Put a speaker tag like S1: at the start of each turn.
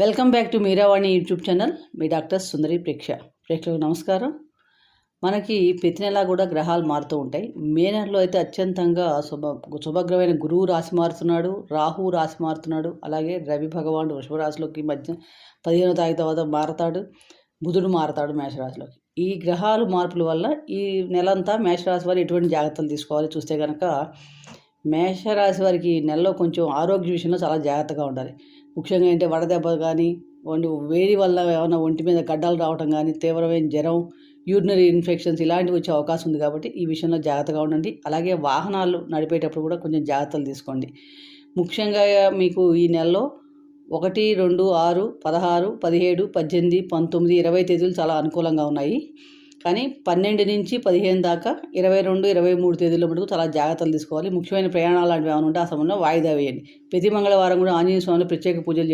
S1: Welcome back to Meeravani YouTube channel me doctor Sundari ప్రేక్ష ప్రేక్షకు నమస్కారం. మనకి ప్రతి నెల కూడా గ్రహాలు మారుతూ ఉంటాయి. మే నెలలో అయితే అత్యంతంగా శుభ శుభగ్రమైన గురువు రాశి మారుతున్నాడు రాహు రాశి మారుతున్నాడు అలాగే రవి భగవానుడు వృషభ రాశిలోకి మధ్య పదిహేనో తారీఖు తర్వాత మారతాడు బుధుడు మారతాడు మేషరాశిలోకి. ఈ గ్రహాలు మార్పుల వల్ల ఈ నెలంతా మేషరాశి వారు ఎటువంటి జాగ్రత్తలు తీసుకోవాలి? చూస్తే కనుక మేషరాశి వారికి ఈ నెలలో కొంచెం ఆరోగ్య విషయంలో చాలా జాగ్రత్తగా ఉండాలి. ముఖ్యంగా ఏంటంటే వడదెబ్బ కానీ వంటి వేడి వల్ల ఏమైనా ఒంటి మీద గడ్డలు రావటం కానీ తీవ్రమైన జ్వరం యూరినరీ ఇన్ఫెక్షన్స్ ఇలాంటివి వచ్చే అవకాశం ఉంది కాబట్టి ఈ విషయంలో జాగ్రత్తగా ఉండండి. అలాగే వాహనాలు నడిపేటప్పుడు కూడా కొంచెం జాగ్రత్తలు తీసుకోండి. ముఖ్యంగా మీకు ఈ నెలలో ఒకటి రెండు ఆరు పదహారు పదిహేడు పద్దెనిమిది పంతొమ్మిది ఇరవై తేదీలు చాలా అనుకూలంగా ఉన్నాయి. కానీ పన్నెండు నుంచి పదిహేను దాకా ఇరవై రెండు ఇరవై మూడు తేదీల మటుకు చాలా జాగ్రత్తలు తీసుకోవాలి. ముఖ్యమైన ప్రయాణాలు లాంటివి ఏమైనా ఉంటే ఆ సమయంలో వాయిదా వేయండి. ప్రతి మంగళవారం కూడా ఆంజనేయ స్వామిని ప్రత్యేక పూజలు